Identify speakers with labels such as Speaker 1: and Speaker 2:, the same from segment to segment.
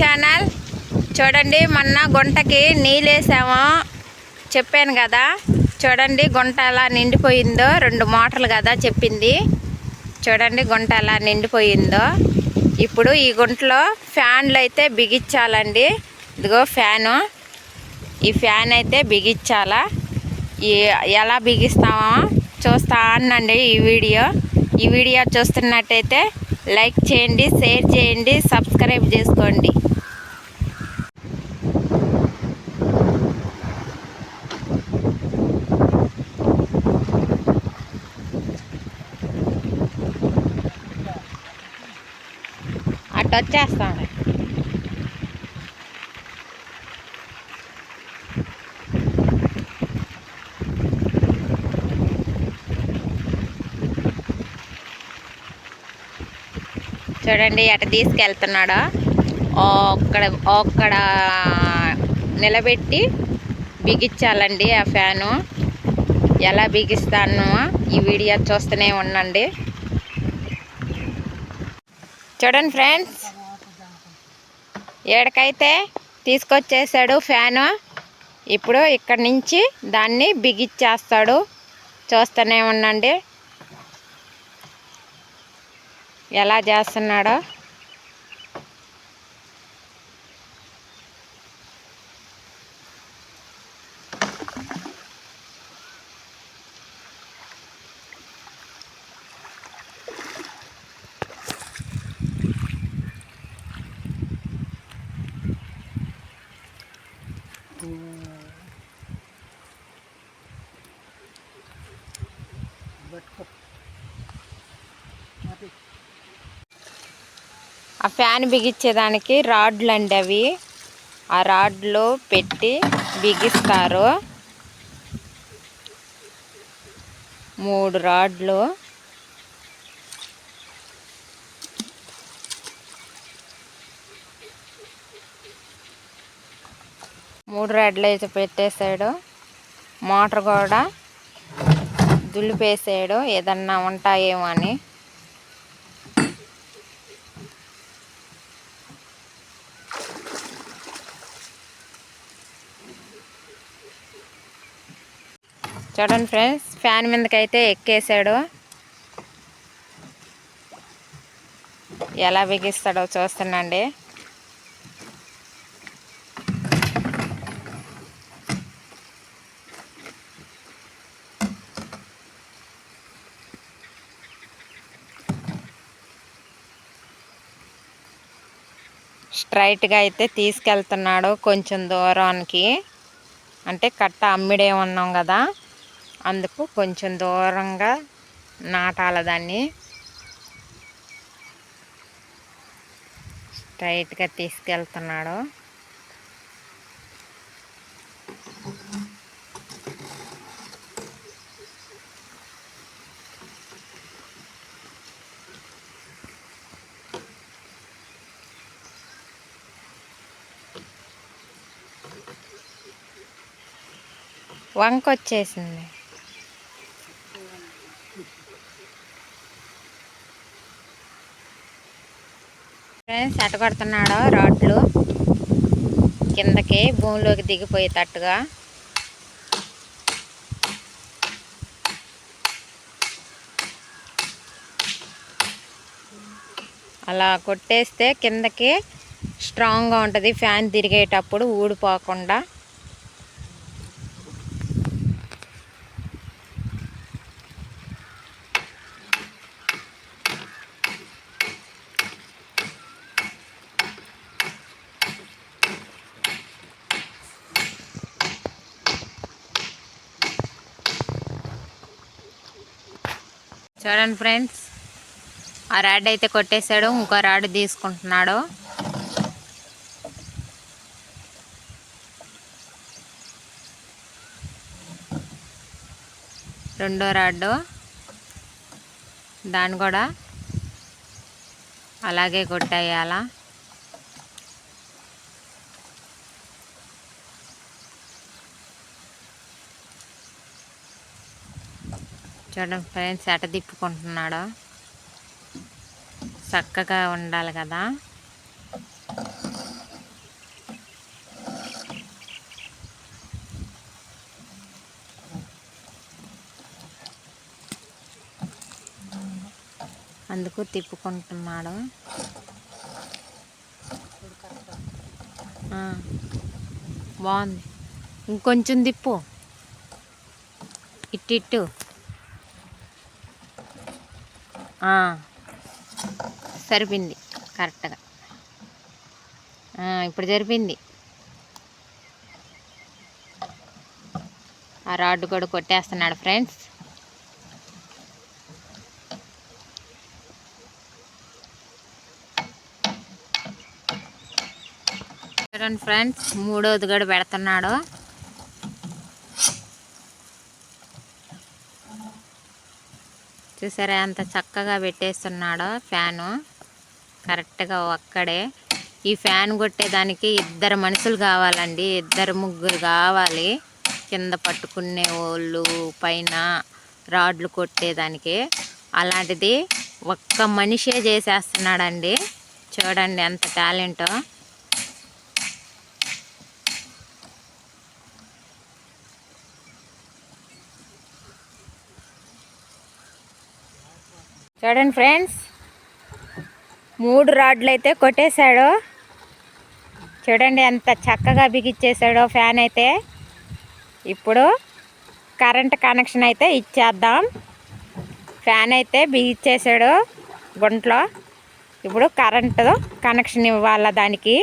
Speaker 1: Channel. చూడండి మొన్న గుంటకి నీళ్ళేసాము. చెప్పాను కదా చూడండి గుంట అలా నిండిపోయిందో రెండు మోటార్లు కదా చెప్పింది. చూడండి గుంట అలా నిండిపోయిందో. ఇప్పుడు ఈ గుంటలో ఫ్యాన్లు అయితే బిగించాలండి. ఇదిగో ఫ్యాను. ఈ ఫ్యాన్ అయితే బిగించాలా? ఈ ఎలా బిగిస్తామో చూస్తా అనండి ఈ వీడియో. ఈ వీడియో చూస్తున్నట్టయితే లైక్ చేయండి షేర్ చేయండి సబ్స్క్రైబ్ చేసుకోండి. అటు వచ్చేస్తాను చూడండి అటు తీసుకెళ్తున్నాడు. ఒక్కడ ఒక్కడ నిలబెట్టి బిగించాలండి ఆ ఫ్యాను. ఎలా బిగిస్తాను ఈ వీడియో చూస్తూనే ఉండండి. చూడండి ఫ్రెండ్స్ ఏడకైతే తీసుకొచ్చేసాడు ఫ్యాను ఇప్పుడు ఇక్కడ నుంచి దాన్ని బిగిచ్చేస్తాడు. చూస్తూనే ఉండండి. ఎలా చేస్తున్నాడో. ఆ ఫ్యాన్ బిగించేదానికి రాడ్లు అండి అవి. ఆ రాడ్లు పెట్టి బిగిస్తారు. మూడు రాడ్లు. మూడు రాడ్లు అయితే పెట్టేశాడు మోటార్ కూడా దులిపేసాడు. ఏదన్నా ఉంటాయేమో అని. చూడండి ఫ్రెండ్స్ ఫ్యాన్ మీదకైతే ఎక్కేసాడు. ఎలా బిగిస్తాడో చూస్తున్నాండి. స్ట్రైట్గా అయితే తీసుకెళ్తున్నాడు కొంచెం దూరానికి. అంటే కట్ట అమ్మిడే ఉన్నాం కదా. అందుకు కొంచెం దూరంగా నాటాల దాన్ని. స్ట్రైట్గా తీసుకెళ్తున్నాడు. వంక వచ్చేసింది ఫ్రెండ్స్ రాడ్లు. కిందకి భూమిలోకి దిగిపోయేటట్టుగా అలా కొట్టేస్తే కిందకి స్ట్రాంగ్గా ఉంటుంది. ఫ్యాన్ తిరిగేటప్పుడు ఊడిపోకుండా. చూడండి ఫ్రెండ్స్. ఆ రాడ్ అయితే కొట్టేశాడు. ఇంకో రాడ్ తీసుకుంటున్నాడు. రెండో రాడ్డు దాన్ని కూడా అలాగే కొట్టేయాలా? చూడండి ఫ్రెండ్స్ ఎట తిప్పుకుంటున్నాడు. చక్కగా ఉండాలి కదా. అందుకు తిప్పుకుంటున్నాడు. బాగుంది. ఇంకొంచెం తిప్పు. ఇట్టిట్టు. సరిపోయింది. కరెక్ట్గా. ఆ, ఇప్పుడు జరిపింది. ఆ రాడ్ కూడా కొట్టేస్తున్నాడు ఫ్రెండ్స్. చూడండి ఫ్రెండ్స్ మూడోది కూడా పెడుతున్నాడు. చూసారా ఎంత చక్కగా పెట్టేస్తున్నాడో ఫ్యాను. కరెక్ట్గా ఒక్కడే. ఈ ఫ్యాన్ కొట్టేదానికి ఇద్దరు మనుషులు కావాలండి. ఇద్దరు ముగ్గురు కావాలి. కింద పట్టుకునే వాళ్ళు పైన రాడ్లు కొట్టేదానికి. అలాంటిది ఒక్క మనిషే చేసేస్తున్నాడండి. చూడండి ఎంత టాలెంటో. చూడండి ఫ్రెండ్స్. మూడు రాడ్లు అయితే కొట్టేశాడు. చూడండి ఎంత చక్కగా బిగిచ్చేసాడో ఫ్యాన్ అయితే. ఇప్పుడు కరెంట్ కనెక్షన్ అయితే ఇచ్చేద్దాం. ఫ్యాన్ అయితే బిగిచ్చేసాడు గుంట్లో. ఇప్పుడు కరెంటు కనెక్షన్ ఇవ్వాలా దానికి?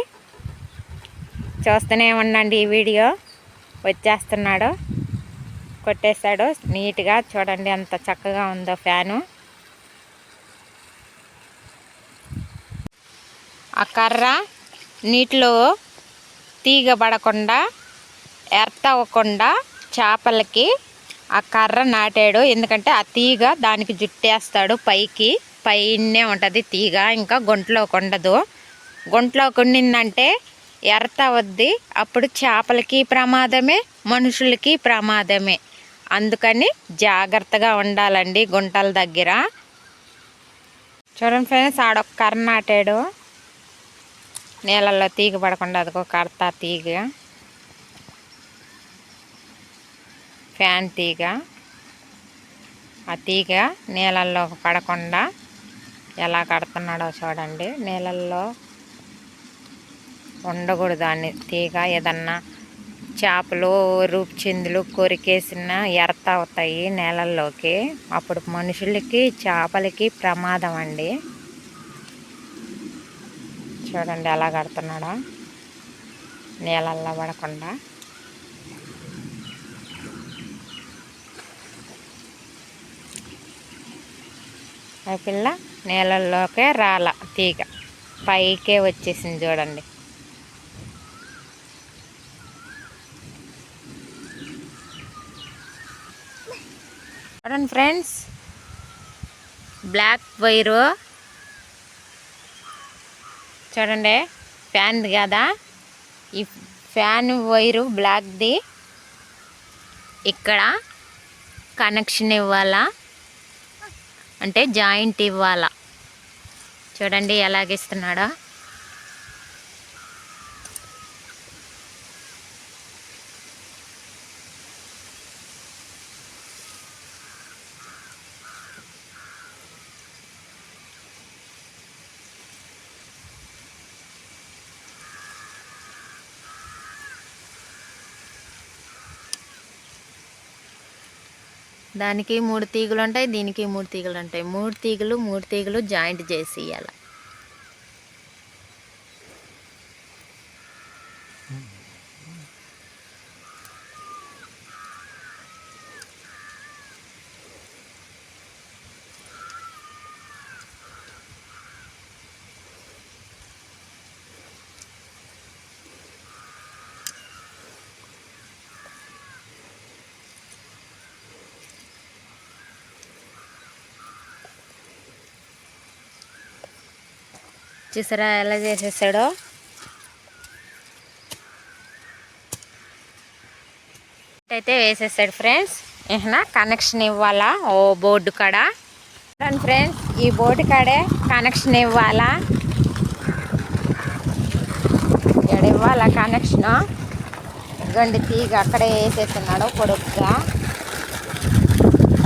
Speaker 1: చూస్తూనే ఉండండి ఈ వీడియో. వచ్చేస్తున్నాడు. కొట్టేశాడు. నీట్గా చూడండి ఎంత చక్కగా ఉందో ఫ్యాను. కర్ర నీటిలో తీగ పడకుండా ఎర్త్ అవ్వకుండా చేపలకి ఆ కర్ర నాటాడు. ఎందుకంటే ఆ తీగ దానికి జుట్టేస్తాడు పైకి. పైనే ఉంటుంది తీగ ఇంకా గుంటలోకి ఉండదు. గుంటలోకి ఉండిందంటే ఎర్త వద్ది అప్పుడు చేపలకి ప్రమాదమే మనుషులకి ప్రమాదమే. అందుకని జాగ్రత్తగా ఉండాలండి గుంటల దగ్గర. చూడండి ఫ్రెండ్స్ ఆడొక్క కర్ర నాటాడు. నీళ్ళల్లో తీగ పడకుండా అదిగో కడతా తీగ. ఫ్యాన్ తీగ. ఆ తీగ నీళ్ళల్లో పడకుండా ఎలా కడుతున్నాడో చూడండి. నీళ్ళల్లో ఉండకూడదు దాన్ని తీగ ఏదన్నా చేపలు రూపుచిందులు కొరికేసిన ఎరత అవుతాయి నేలల్లోకి. అప్పుడు మనుషులకి చేపలకి ప్రమాదం అండి. చూడండి ఎలా కడుతున్నాడో. నీళ్ళల్లో పడకుండా. ఆ పిల్ల నీళ్ళల్లోకే రాల తీగ. పైకే వచ్చేసింది చూడండి. చూడండి ఫ్రెండ్స్ బ్లాక్ వైరు చూడండి ఫ్యాన్ కదా? ఈ ఫ్యాన్ వైరు బ్లాక్ది. ఇక్కడ కనెక్షన్ ఇవ్వాలా? అంటే జాయింట్ ఇవ్వాలా? చూడండి ఎలాగిస్తున్నాడో దానికి మూడు తీగలు ఉంటాయి దీనికి మూడు తీగలు ఉంటాయి మూడు తీగలు మూడు తీగలు జాయింట్ చేసి ఇవ్వాలి చూసారా ఎలా చేసేసాడో? అయితే వేసేసాడు ఫ్రెండ్స్. ఏనా కనెక్షన్ ఇవ్వాలా? ఓ బోర్డు కాడ? చూడండి ఫ్రెండ్స్ ఈ బోర్డు కాడే కనెక్షన్ ఇవ్వాలా? ఇక్కడ ఇవ్వాలా కనెక్షన్ ఇదిగోండి తీగ అక్కడే వేసేస్తున్నాడు పొడుగ్గా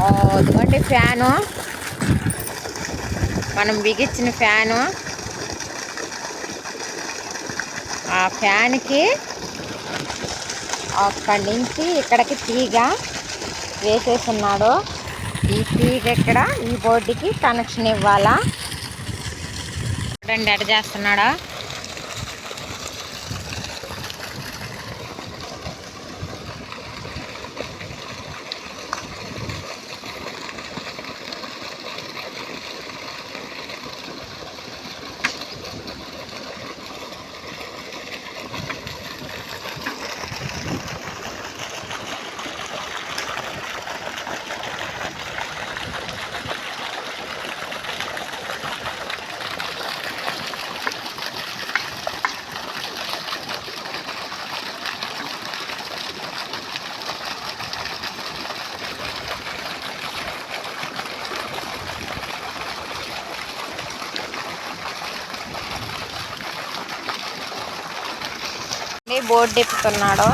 Speaker 1: ఓ ఇదిగోండి ఫ్యాను. మనం బిగించిన ఫ్యాను. ఆ ఫ్యాన్కి అక్కడి నుంచి ఇక్కడికి తీగ వేసేస్తున్నాడు. ఈ తీగ ఇక్కడ ఈ బోర్డుకి కనెక్షన్ ఇవ్వాలా? చూడండి ఎడ చేస్తున్నాడా? బోర్డు ఎక్కుతున్నాడు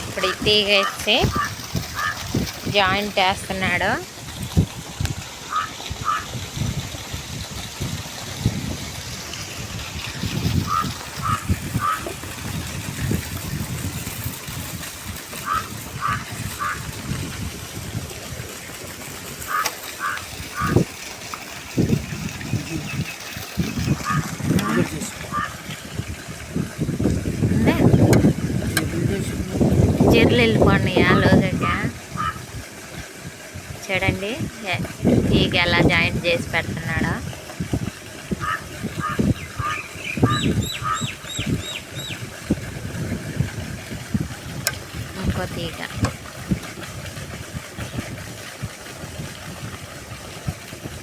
Speaker 1: ఇప్పుడు ఈ తీగ వేసి జాయింట్ వేస్తున్నాడు. చీరలు వెళ్ళిపోయినాయా లోగా చూడండి ఎ- తీగ ఎలా జాయింట్ చేసి పెడుతున్నాడో. ఇంకో తీగ.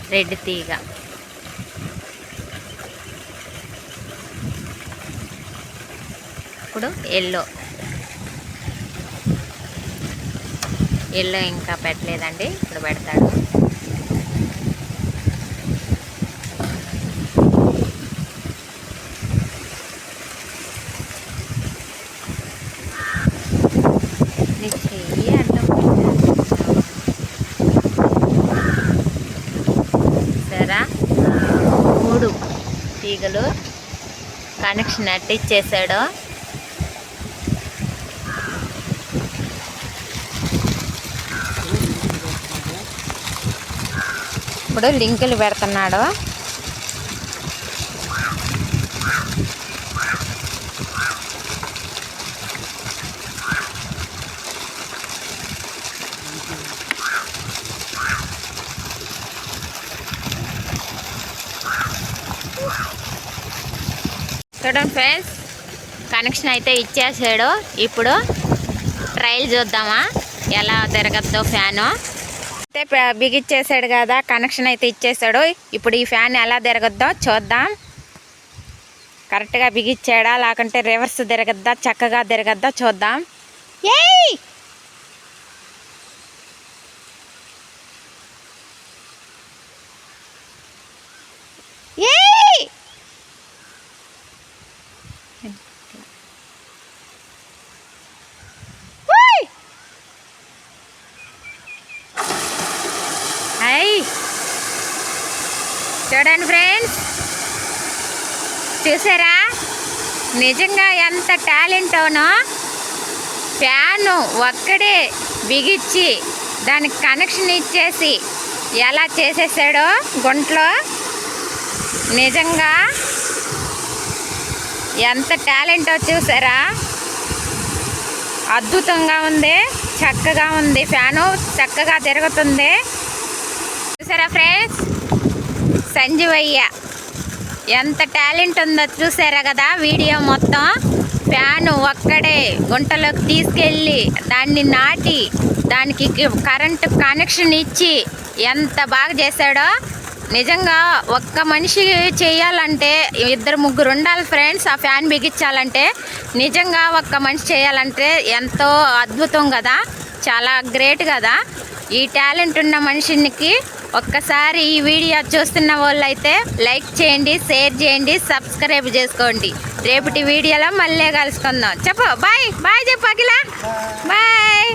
Speaker 1: రెడ్ తీగ. ఇప్పుడు ఎల్లో. ఎల్లో ఇంకా పెట్టలేదండి ఇప్పుడు పెడతాడు. నీ మూడు తీగలు కనెక్షన్ అట్టిచ్చేసాడు ఇప్పుడు లింకులు పెడుతున్నాడు. చూడండి ఫ్రెండ్స్ కనెక్షన్ అయితే ఇచ్చేసాడు. ఇప్పుడు ట్రయల్ చూద్దామా? ఎలా తిరగద్దో ఫ్యాను. అయితే బిగిచ్చేసాడు కదా కనెక్షన్ అయితే ఇచ్చేసాడు. ఇప్పుడు ఈ ఫ్యాన్ ఎలా తిరగద్దో చూద్దాం. కరెక్ట్గా బిగిచ్చాడా లేకుంటే రివర్స్ తిరగద్దా చక్కగా తిరగద్దా చూద్దాం. ఏయ్! చూడండి ఫ్రెండ్స్. చూసారా? నిజంగా ఎంత టాలెంట్ అవునో. ఫ్యాను ఒక్కడే బిగిచ్చి దానికి కనెక్షన్ ఇచ్చేసి ఎలా చేసేసాడో గుంట్లో. నిజంగా ఎంత టాలెంటో చూసారా? అద్భుతంగా ఉంది. చక్కగా ఉంది. ఫ్యాను చక్కగా తిరుగుతుంది. చూసారా ఫ్రెండ్స్? సంజీవయ్య. ఎంత టాలెంట్ ఉందో చూసారా కదా వీడియో మొత్తం? ఫ్యాన్ ఒక్కడే గుంటలోకి తీసుకెళ్ళి దాన్ని నాటి దానికి కరెంటు కనెక్షన్ ఇచ్చి ఎంత బాగా చేశాడో. నిజంగా ఒక్క మనిషి చేయాలంటే ఇద్దరు ముగ్గురు ఉండాలి ఫ్రెండ్స్ ఆ ఫ్యాన్ బిగించాలంటే నిజంగా ఒక్క మనిషి చేయాలంటే ఎంతో అద్భుతం కదా. చాలా గ్రేట్ కదా. ఈ టాలెంట్ ఉన్న మనిషికి ఒక్కసారి ఈ వీడియో చూస్తున్న వాళ్ళు అయితే లైక్ చేయండి షేర్ చేయండి సబ్స్క్రైబ్ చేసుకోండి. రేపటి వీడియోలో మళ్ళీ కలుసుకుందాం. చెప్పు బాయ్ బాయ్ చెప్పు అఖిల. బాయ్.